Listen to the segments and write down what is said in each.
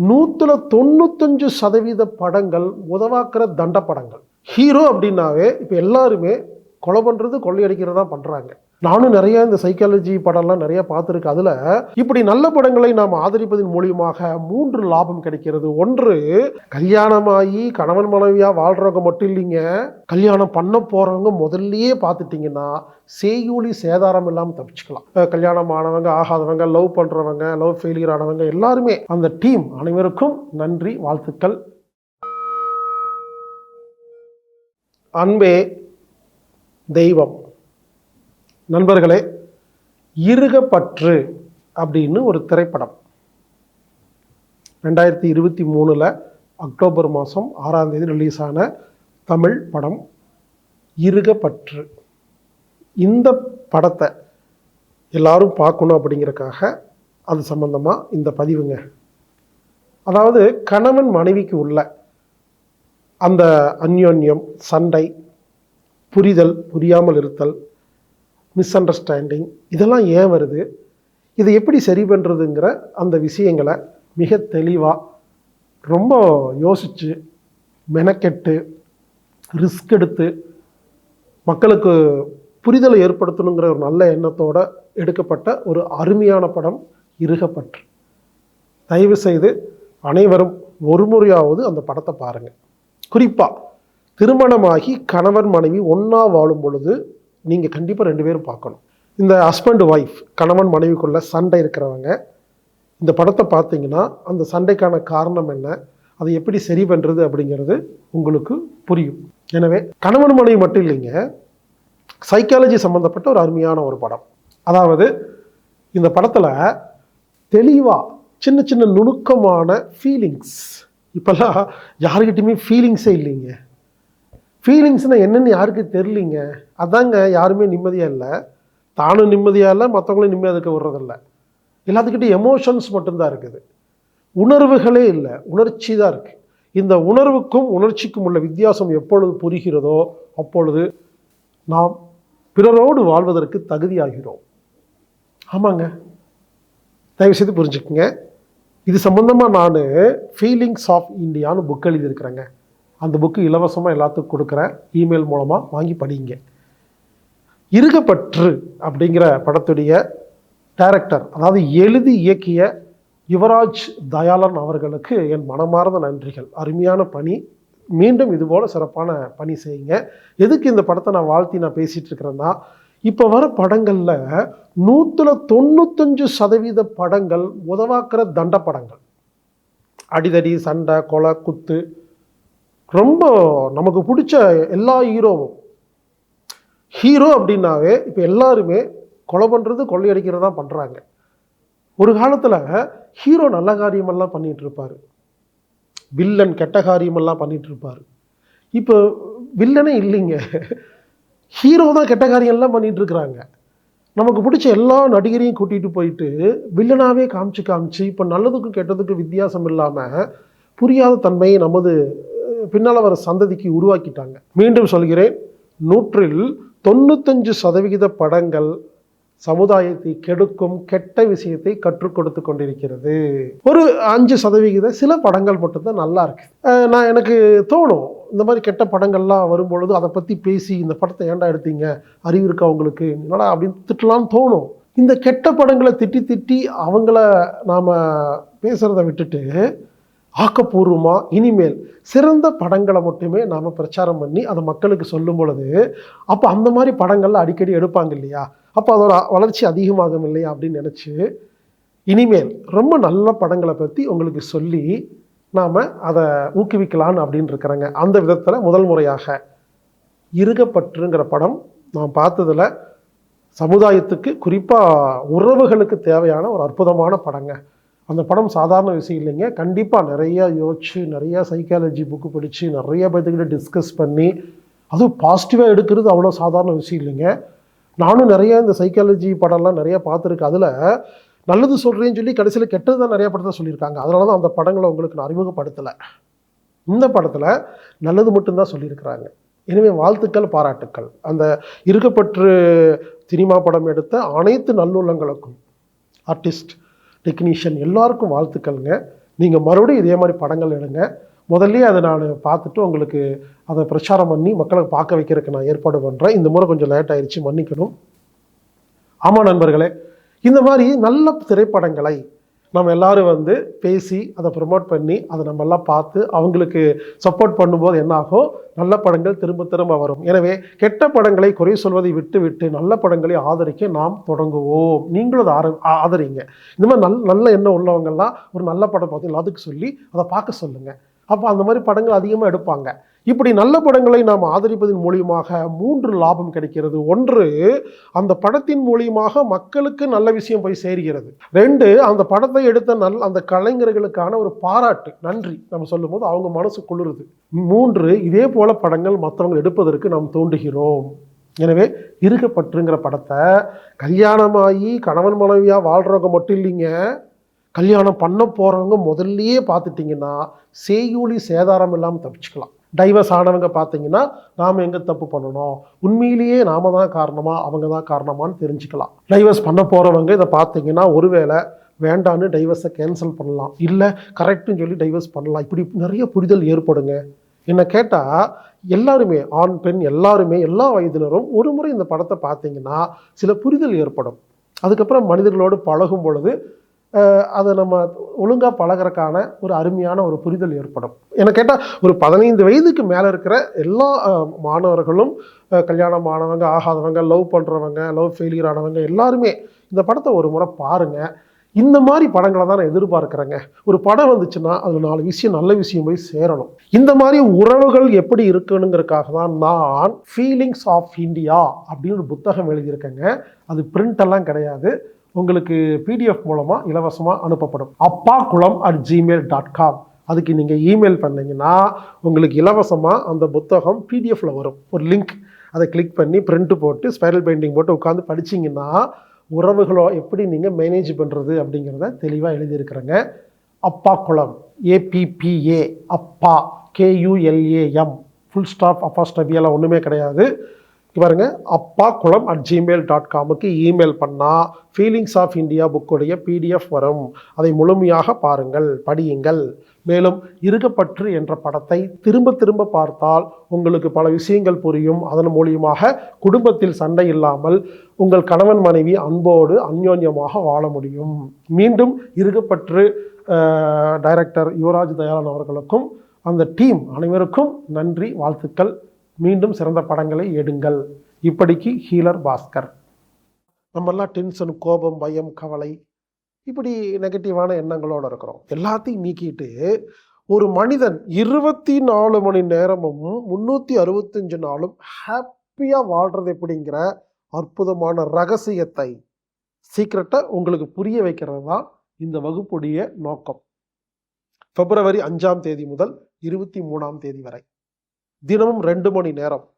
நூற்றுல தொண்ணூத்தஞ்சு சதவீத படங்கள் உதவாக்கிற தண்ட படங்கள் ஹீரோ அப்படின்னாவே இப்போ எல்லாருமே கொலை பண்ணுறது கொள்ளையடிக்கிறது தான் பண்ணுறாங்க நானும் நிறைய இந்த சைக்காலஜி படம்லாம் நிறைய பார்த்துருக்கேன். அதில் இப்படி நல்ல படங்களை நாம் ஆதரிப்பதன் மூலியமாக மூன்று லாபம் கிடைக்கிறது. ஒன்று கல்யாணமாகி கணவன் மனைவியாக வாழ்கிறவங்க மட்டும் இல்லைங்க. கல்யாணம் பண்ண போகிறவங்க முதல்லயே பார்த்துட்டிங்கன்னா செய்கூலி சேதாரம் இல்லாமல் தப்பிச்சுக்கலாம். கல்யாணம் ஆனவங்க ஆகாதவங்க லவ் பண்ணுறவங்க லவ் ஃபெயிலியர் ஆனவங்க எல்லாருமே அந்த டீம் அனைவருக்கும் நன்றி வாழ்த்துக்கள். அன்பே தெய்வம். நண்பர்களே இருகப்பற்று அப்படின்னு ஒரு திரைப்படம். ரெண்டாயிரத்தி இருபத்தி மூணில் அக்டோபர் மாதம் ஆறாம் தேதி ரிலீஸ் ஆன தமிழ் படம் இருகப்பற்று. இந்த படத்தை எல்லாரும் பார்க்கணும் அப்படிங்கிறக்காக அது சம்மந்தமாக இந்த பதிவுங்க. அதாவது கணவன் மனைவிக்கு உள்ள அந்த அந்யோன்யம் சண்டை புரிதல் புரியாமல் இருத்தல் மிஸ் அண்டர்ஸ்டாண்டிங் இதெல்லாம் ஏன் வருது? இதை எப்படி சரி பண்ணுறதுங்கிற அந்த விஷயங்களை மிக தெளிவாக ரொம்ப யோசித்து மெனக்கெட்டு ரிஸ்க் எடுத்து மக்களுக்கு புரிதலை ஏற்படுத்தணுங்கிற ஒரு நல்ல எண்ணத்தோடு எடுக்கப்பட்ட ஒரு அருமையான படம் இருகப்பற்று. தயவு செய்து அனைவரும் ஒரு முறையாவது அந்த படத்தை பாருங்கள் குறிப்பாக திருமணமாகி கணவன் மனைவி ஒன்றா வாழும் பொழுது நீங்கள் கண்டிப்பாக ரெண்டு பேரும் பார்க்கணும். இந்த ஹஸ்பண்ட் ஒய்ஃப் கணவன் மனைவிக்குள்ள சண்டை இருக்கிறவங்க இந்த படத்தை பார்த்தீங்கன்னா அந்த சண்டைக்கான காரணம் என்ன அதை எப்படி சரி பண்ணுறது அப்படிங்கிறது உங்களுக்கு புரியும். எனவே கணவன் மனைவி மட்டும் இல்லைங்க சைக்காலஜி சம்மந்தப்பட்ட ஒரு அருமையான ஒரு படம். அதாவது இந்த படத்தில் தெளிவாக சின்ன சின்ன நுணுக்கமான ஃபீலிங்ஸ் இப்போல்லாம் யாருக்கிட்டையுமே ஃபீலிங்ஸே இல்லைங்க. ஃபீலிங்ஸ்னால் என்னென்னு யாருக்கு தெரிலிங்க அதாங்க யாருமே நிம்மதியாக இல்லை. தானும் நிம்மதியாக இல்லை மற்றவங்களும் நிம்மதியாக இருக்க விடுறதில்ல. எல்லாத்துக்கிட்டையும் எமோஷன்ஸ் மட்டும்தான் இருக்குது. உணர்வுகளே இல்லை உணர்ச்சி தான் இருக்குது இந்த உணர்வுக்கும் உணர்ச்சிக்கும் உள்ள வித்தியாசம் எப்பொழுது புரிகிறதோ அப்பொழுது நாம் பிறரோடு வாழ்வதற்கு தகுதியாகிறோம். ஆமாங்க. தயவு செய்து புரிஞ்சுக்குங்க. இது சம்மந்தமாக நான் ஃபீலிங்ஸ் ஆஃப் இந்தியான்னு புக் எழுதியிருக்கிறேங்க. அந்த புக்கு இலவசமாக எல்லாத்துக்கும் கொடுக்குறேன். இமெயில் மூலமாக வாங்கி படிங்க. இருகப்பற்று அப்படிங்கிற படத்துடைய டைரக்டர் அதாவது எழுதி இயக்கிய யுவராஜ் தயாளன் அவர்களுக்கு என் மனமார்ந்த நன்றிகள். அருமையான பணி. மீண்டும் இதுபோல் சிறப்பான பணி செய்யுங்க. எதுக்கு இந்த படத்தை நான் வாழ்த்தி நான் பேசிகிட்டு இருக்கிறேன்னா இப்போ வர படங்களில் நூற்றுல தொண்ணூத்தஞ்சு சதவீத படங்கள் உதவாக்கிற தண்ட படங்கள் அடிதடி சண்டை கொலை குத்து ரொம்ப நமக்கு பிடிச்ச எல்லா ஹீரோவும். ஹீரோ அப்படின்னாவே இப்போ எல்லாருமே கொலை பண்ணுறது கொள்ளையடிக்கிறது தான் பண்ணுறாங்க ஒரு காலத்தில் ஹீரோ நல்ல காரியமெல்லாம் பண்ணிகிட்டு இருப்பார். வில்லன் கெட்ட காரியமெல்லாம் பண்ணிகிட்டு இருப்பார். இப்போ வில்லனே இல்லைங்க. ஹீரோ தான் கெட்ட காரியம்லாம் பண்ணிகிட்டு இருக்கிறாங்க. நமக்கு பிடிச்ச எல்லா நடிகரையும் கூட்டிகிட்டு போயிட்டு வில்லனாகவே காமிச்சு காமிச்சு இப்போ நல்லதுக்கும் கெட்டதுக்கும் வித்தியாசம் இல்லாமல் புரியாத தன்மையை நமது பின்னால் வர சந்ததிக்கு உருவாக்கிட்டாங்க. மீண்டும் சொல்கிறேன் நூற்றில் தொண்ணூத்தஞ்சு சதவிகித படங்கள் சமுதாயத்தை கெடுக்கும் கெட்ட விஷயத்தை கற்றுக் கொடுத்து கொண்டிருக்கிறது. ஒரு அஞ்சு சதவிகித சில படங்கள் மட்டும்தான் நல்லா இருக்கு. நான் எனக்கு தோணும் இந்த மாதிரி கெட்ட படங்கள்லாம் வரும்பொழுது அதை பற்றி பேசி இந்த படத்தை ஏன்டா எடுத்தீங்க? அறிவு இருக்கா உங்களுக்கு? என்னடா அப்படின்னு திட்டலாம்னு தோணும். இந்த கெட்ட படங்களை திட்டி திட்டி அவங்கள நாம் பேசுகிறத விட்டுட்டு ஆக்கப்பூர்வமாக இனிமேல் சிறந்த படங்களை மட்டுமே நாம் பிரச்சாரம் பண்ணி அதை மக்களுக்கு சொல்லும் பொழுது அப்போ அந்த மாதிரி படங்கள்ல அடிக்கடி எடுப்பாங்க இல்லையா? அப்போ அதோட வளர்ச்சி அதிகமாகும் இல்லையா அப்படின்னு நினச்சி இனிமேல் ரொம்ப நல்ல படங்களை பற்றி உங்களுக்கு சொல்லி நாம் அதை ஊக்குவிக்கலான்னு அப்படின்னு இருக்கிறேங்க. அந்த விதத்தில் முதல் முறையாக இருகப்பற்றுங்கிற படம் நான் பார்த்ததில் சமுதாயத்துக்கு குறிப்பாக உறவுகளுக்கு தேவையான ஒரு அற்புதமான படங்க. அந்த படம் சாதாரண விஷயம் இல்லைங்க. கண்டிப்பாக நிறையா யோசிச்சு நிறையா சைக்காலஜி புக்கு படித்து நிறையா பேர்த்துக்கிட்ட டிஸ்கஸ் பண்ணி அதுவும் பாசிட்டிவாக எடுக்கிறது அவ்வளோ சாதாரண விஷயம் இல்லைங்க. நானும் நிறையா இந்த சைக்காலஜி படம்லாம் நிறையா பார்த்துருக்கேன். அதில் நல்லது சொல்கிறேன்னு சொல்லி கடைசியில் கெட்டது தான் நிறையா படத்தை சொல்லியிருக்காங்க. அதனால தான் அந்த படங்களை உங்களுக்கு நான் அறிமுகப்படுத்தலை. இந்த படத்தில் நல்லது மட்டும்தான் சொல்லியிருக்கிறாங்க. எனவே வாழ்த்துக்கள் பாராட்டுக்கள். அந்த இருக்கப்பற்று சினிமா படம் எடுத்த அனைத்து நல்லுள்ளங்களுக்கும் ஆர்டிஸ்ட் டெக்னீஷியன் எல்லாருக்கும் வாழ்த்துக்கள்ங்க. நீங்கள் மறுபடியும் இதே மாதிரி படங்கள் எடுங்க. முதல்லயே அதை நான் பார்த்துட்டு உங்களுக்கு அதை பிரச்சாரம் பண்ணி மக்களை பார்க்க வைக்கிறதுக்கு நான் ஏற்பாடு பண்ணுறேன் இந்த முறை கொஞ்சம் லேட் ஆயிடுச்சு மன்னிக்கணும். ஆமாம் நண்பர்களே இந்த மாதிரி நல்ல திரைப்படங்களை நம்ம எல்லாரும் வந்து பேசி அதை ப்ரமோட் பண்ணி அதை நம்ம எல்லாம் பார்த்து அவங்களுக்கு சப்போர்ட் பண்ணும்போது என்னாகும் நல்ல படங்கள் திரும்ப திரும்ப வரும். எனவே கெட்ட படங்களை குறை சொல்வதை விட்டு விட்டு நல்ல படங்களை ஆதரிக்க நாம் தொடங்குவோம். நீங்களும் அதை ஆர ஆதரிங்க. இந்த மாதிரி நல் நல்ல எண்ணம் உள்ளவங்கெல்லாம் ஒரு நல்ல படம் பார்த்தீங்களா அதுக்கு சொல்லி அதை பார்க்க சொல்லுங்கள் அப்போ அந்த மாதிரி படங்கள் அதிகமாக எடுப்பாங்க. இப்படி நல்ல படங்களை நாம் ஆதரிப்பதன் மூலியமாக மூன்று லாபம் கிடைக்கிறது. ஒன்று அந்த படத்தின் மூலியமாக மக்களுக்கு நல்ல விஷயம் போய் சேர்கிறது. ரெண்டு அந்த படத்தை எடுத்த நல் அந்த கலைஞர்களுக்கான ஒரு பாராட்டு நன்றி நம்ம சொல்லும்போது அவங்க மனசு குளிருது. மூன்று இதே போல படங்கள் மற்றவங்க எடுப்பதற்கு நாம் தோன்றுகிறோம். எனவே இருக்கப்பட்டுங்கிற படத்தை கல்யாணமாகி கணவன் மனைவியாக வாழ்றவங்க மட்டும் இல்லைங்க. கல்யாணம் பண்ண போகிறவங்க முதல்லையே பார்த்துட்டிங்கன்னா செய்யூலி சேதாரம் இல்லாமல் தப்பிச்சுக்கலாம். டைவர்ஸ் ஆனவங்க பார்த்தீங்கன்னா நாம் எங்கே தப்பு பண்ணணும்? உண்மையிலேயே நாம தான் காரணமா? அவங்க தான் காரணமான்னு தெரிஞ்சுக்கலாம். டைவர்ஸ் பண்ண போகிறவங்க இதை பார்த்தீங்கன்னா ஒருவேளை வேண்டான்னு டைவர்ஸை கேன்சல் பண்ணலாம். இல்லை கரெக்டுன்னு சொல்லி டைவர்ஸ் பண்ணலாம். இப்படி நிறைய புரிதல் ஏற்படுங்க. என்னை கேட்டால் எல்லாருமே ஆண் பெண் எல்லாருமே எல்லா வயதினரும் ஒரு முறை இந்த படத்தை பார்த்தீங்கன்னா சில புரிதல் ஏற்படும். அதுக்கப்புறம் மனிதர்களோடு பழகும் பொழுது அதை நம்ம ஒழுங்காக பழகிறக்கான ஒரு அருமையான ஒரு புரிதல் ஏற்படும். என்னை கேட்டால் ஒரு பதினைந்து வயதுக்கு மேலே இருக்கிற எல்லா மாணவர்களும் கல்யாணம் ஆனவங்க ஆகாதவங்க லவ் பண்ணுறவங்க லவ் ஃபெயிலியர் ஆனவங்க எல்லாருமே இந்த படத்தை ஒரு முறை பாருங்கள் இந்த மாதிரி படங்களை தான் நான் எதிர்பார்க்குறேங்க. ஒரு படம் வந்துச்சுன்னா அது நாலு விஷயம் நல்ல விஷயம் போய் சேரணும். இந்த மாதிரி உறவுகள் எப்படி இருக்கணுங்கிறதுக்காக தான் நான் ஃபீலிங்ஸ் ஆஃப் இந்தியா அப்படின்னு ஒரு புத்தகம் எழுதியிருக்கேங்க. அது பிரிண்ட் எல்லாம் கிடையாது. உங்களுக்கு பிடிஎஃப் மூலமாக இலவசமாக அனுப்பப்படும். அப்பா குளம் அட் ஜிமெயில் டாட் காம் அதுக்கு நீங்கள் இமெயில் பண்ணிங்கன்னா உங்களுக்கு இலவசமாக அந்த புத்தகம் பிடிஎஃப்பில் வரும். ஒரு லிங்க் அதை கிளிக் பண்ணி பிரிண்ட் போட்டு ஸ்பைரல் பெயிண்டிங் போட்டு உட்காந்து படிச்சீங்கன்னா உறவுகளோ எப்படி நீங்கள் மேனேஜ் பண்ணுறது அப்படிங்கிறத தெளிவாக எழுதியிருக்கிறேங்க. அப்பா குளம் ஏபிபிஏ அப்பா கேயூஎல்ஏஎம் ஃபுல் ஸ்டாப் அப்பா ஸ்டபியெல்லாம் ஒன்றுமே கிடையாது. பாருங்க அப்பா குளம் அட் ஜிமெயில் டாட் காமுக்கு இமெயில் பண்ணால் ஃபீலிங்ஸ் ஆஃப் இந்தியா புக்குடைய பிடிஎஃப் வரும். அதை முழுமையாக பாருங்கள் படியுங்கள். மேலும் இருகப்பற்று என்ற படத்தை திரும்ப திரும்ப பார்த்தால் உங்களுக்கு பல விஷயங்கள் புரியும். அதன் மூலியமாக குடும்பத்தில் சண்டை இல்லாமல் உங்கள் கணவன் மனைவி அன்போடு அந்யோன்யமாக வாழ முடியும். மீண்டும் இருகப்பற்று டைரக்டர் யுவராஜ் தயாளன் அவர்களுக்கும் அந்த டீம் அனைவருக்கும் நன்றி வாழ்த்துக்கள். மீண்டும் சிறந்த படங்களை எடுங்கள். இப்படிக்கு ஹீலர் பாஸ்கர். நம்மெல்லாம் டென்ஷன் கோபம் பயம் கவலை இப்படி நெகட்டிவான எண்ணங்களோடு இருக்கிறோம். எல்லாத்தையும் நீக்கிட்டு ஒரு மனிதன் இருபத்தி நாலு மணி நேரமும் முந்நூற்றி அறுபத்தஞ்சு நாளும் ஹாப்பியாக வாழ்கிறது எப்படிங்கிற அற்புதமான ரகசியத்தை சீக்கிரட்டை உங்களுக்கு புரிய வைக்கிறது தான் இந்த வகுப்புடைய நோக்கம். பிப்ரவரி அஞ்சாம் தேதி முதல் இருபத்தி மூணாம் தேதி வரை. தினமும் ரெண்டு மணி நேரம்.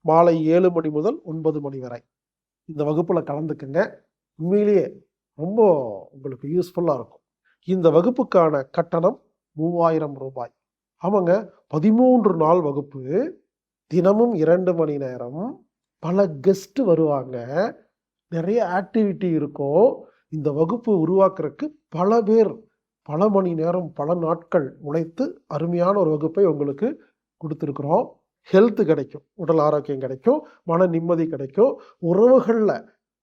மாலை ஏழு மணி முதல் ஒன்பது மணி வரை. இந்த வகுப்பில் கலந்துக்குங்க. உண்மையிலேயே ரொம்ப உங்களுக்கு யூஸ்ஃபுல்லாக இருக்கும். இந்த வகுப்புக்கான கட்டணம் மூவாயிரம் ரூபாய். ஆமாங்க பதிமூன்று நாள் வகுப்பு. தினமும் இரண்டு மணி நேரம். பல கெஸ்ட் வருவாங்க. நிறைய ஆக்டிவிட்டி இருக்கும். இந்த வகுப்பு உருவாக்குறதுக்கு பல பேர் பல மணி நேரம் பல நாட்கள் உழைத்து அருமையான ஒரு வகுப்பை உங்களுக்கு கொடுத்துருக்குறோம். ஹெல்த்து கிடைக்கும் உடல் ஆரோக்கியம் கிடைக்கும் மன நிம்மதி கிடைக்கும் உறவுகளில்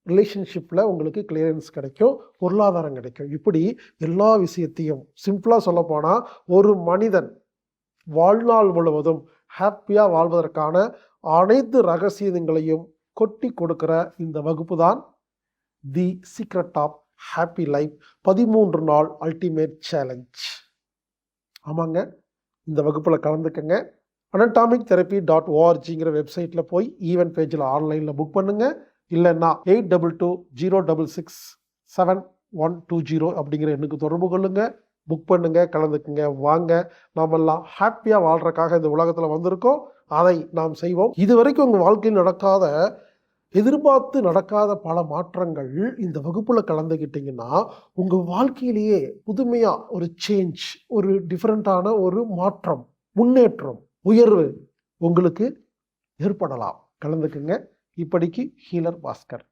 ரிலேஷன்ஷிப்பில் உங்களுக்கு கிளியரன்ஸ் கிடைக்கும் பொருளாதாரம் கிடைக்கும். இப்படி எல்லா விஷயத்தையும் சிம்பிளாக சொல்லப்போனால் ஒரு மனிதன் வாழ்நாள் முழுவதும் ஹாப்பியாக வாழ்வதற்கான அனைத்து ரகசியங்களையும் கொட்டி கொடுக்கிற இந்த வகுப்பு தான் the secret of happy life பதிமூன்று நாள் அல்டிமேட் சேலஞ்ச் ஆமாங்க. இந்த வகுப்பில் கலந்துக்கங்க. அனட்டாமிக் தெரப்பி டாட் ஓஆர்ஜிங்கிற வெப்சைட்டில் போய் ஈவென்ட் பேஜில் ஆன்லைனில் புக் பண்ணுங்கள் இல்லைன்னா eight double two zero double six seven one two zero அப்படிங்கிற எண்ணுக்கு தொடர்பு கொள்ளுங்கள் புக் பண்ணுங்கள் கலந்துக்குங்க வாங்க. நாமெல்லாம் ஹாப்பியாக வாழ்றதுக்காக இந்த உலகத்தில் வந்திருக்கோம். அதை நாம் செய்வோம். இது வரைக்கும் உங்கள் வாழ்க்கையில் நடக்காத எதிர்பார்த்து நடக்காத பல மாற்றங்கள் இந்த வகுப்பில் கலந்துக்கிட்டிங்கன்னா உங்கள் வாழ்க்கையிலேயே புதுமையாக ஒரு சேஞ்ச் ஒரு டிஃப்ரெண்ட்டான ஒரு மாற்றம் முன்னேற்றம் உயர்வு உங்களுக்கு ஏற்படலாம். கலந்துக்குங்க. இப்படிக்கு ஹீலர் பாஸ்கர்.